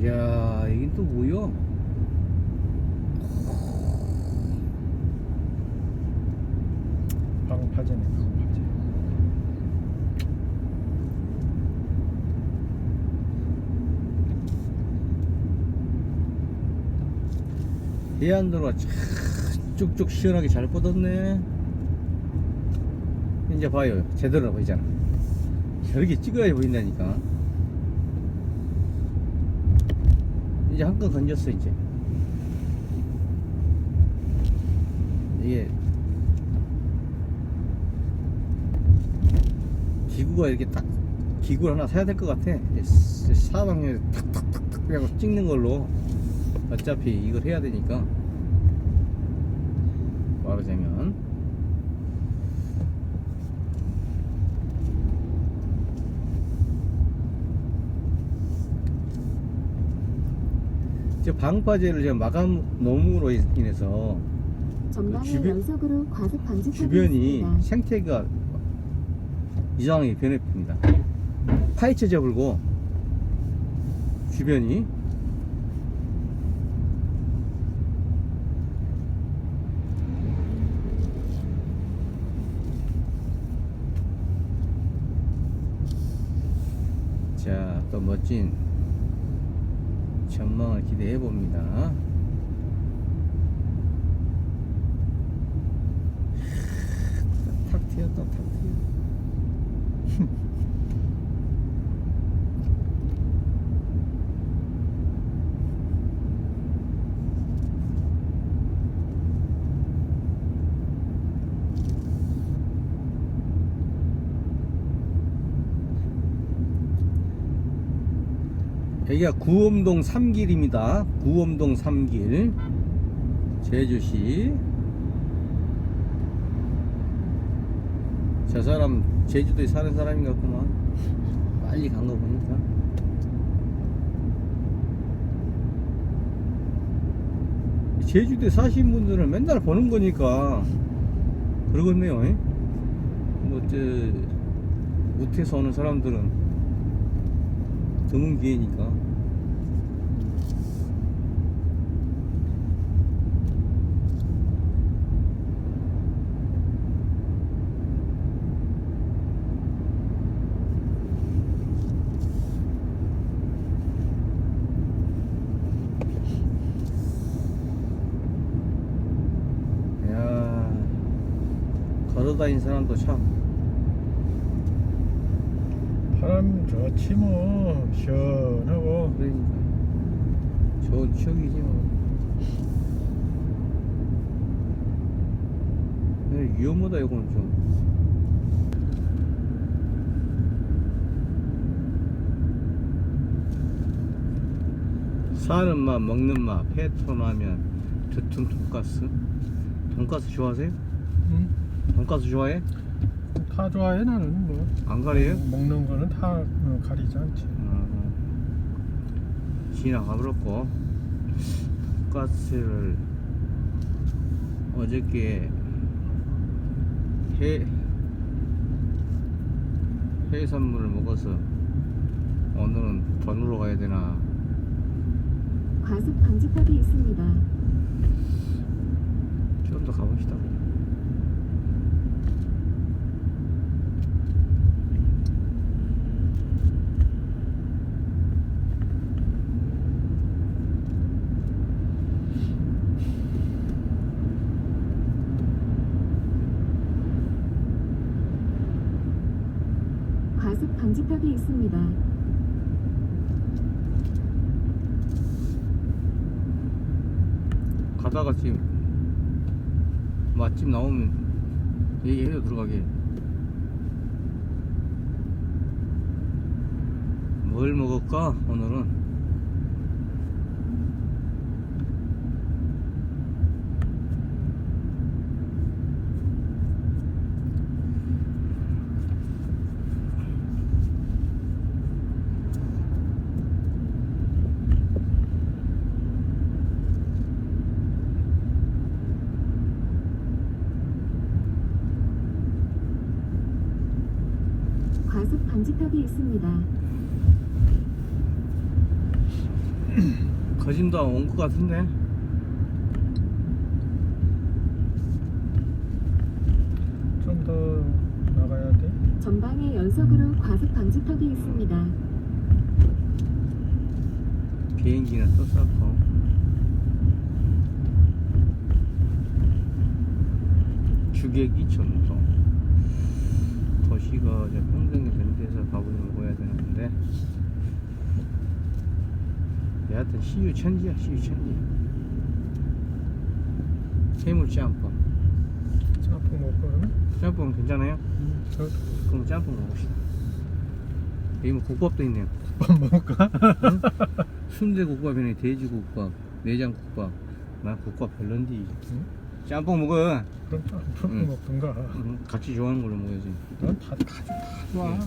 이야, 이긴 또 뭐요? 방파제네 방파제 해안도로가 참 쭉쭉 시원하게 잘 뻗었네. 이제 봐요. 제대로 보이잖아. 저렇게 찍어야 보인다니까. 이제 한 건 건졌어, 이제. 이게 기구가 이렇게 딱 기구를 하나 사야 될 것 같아. 사방에 탁탁탁탁 그냥 찍는 걸로 어차피 이걸 해야 되니까 말하자면 저 방파제를 제가 마감 노무로 인해서 전방에 주변- 연속으로 과속 방지턱이 주변이 있습니다. 생태가 이상하게 변했습니다. 파헤쳐져 불고 주변이 자, 또 멋진 전망을 기대해 봅니다. 탁 튀었다, 탁 튀어. 여기가 구엄동 3길입니다. 구엄동 3길. 제주시. 저 사람 제주도에 사는 사람인 것 같구만. 빨리 간 거 보니까. 제주도에 사신 분들은 맨날 보는 거니까 그러겠네요. 뭐, 저, 못해서 오는 사람들은 드문 기회니까. 야 걸어다니는 사람도 참 바람 좋지 뭐 시원하고 그러니까 좋은 추억이지 뭐. 근데 위험하다 이건 좀. 사는 맛 먹는 맛 페트로 라면 두툼 돈가스 돈가스 좋아하세요? 응? 돈가스 좋아해? 다 좋아해 나는 뭐 안 가려요? 먹는 거는 다 어, 가리지 않지 어, 지나가 버렸고 돈가스를 어저께 해 해산물을 먹어서 오늘은 돈으로 가야 되나 과속 방지턱이 있습니다. 좀 더 가봅시다. 과속 방지턱이 있습니다. 가다가 지금 맛집 나오면 얘기해요 들어가게. 뭘 먹을까 오늘은? 과속 방지턱이 있습니다. 거진도 온 것 같은데 좀 더 나가야 돼. 전방에 연속으로 과속 방지턱이 있습니다. 비행기는 또 쌓고 주객 2,000도 도시가 이제 평등이 된 데서 밥을 먹어야 되는 건데 여하튼 시유 천지야 시유 천지 해물 짬뽕 짬뽕 먹고 그러면? 짬뽕 괜찮아요? 음, 저 그럼 짬뽕 먹읍시다 여기 뭐 국밥도 있네요 국밥 먹을까? 순대국밥이네 돼지국밥 내장국밥 나 국밥 별론디 응? 짬뽕 먹어 그럼 짬뽕 응. 먹든가. 응, 같이 좋아하는 걸로 먹어야지 넌다 다, 다 좋아. 네.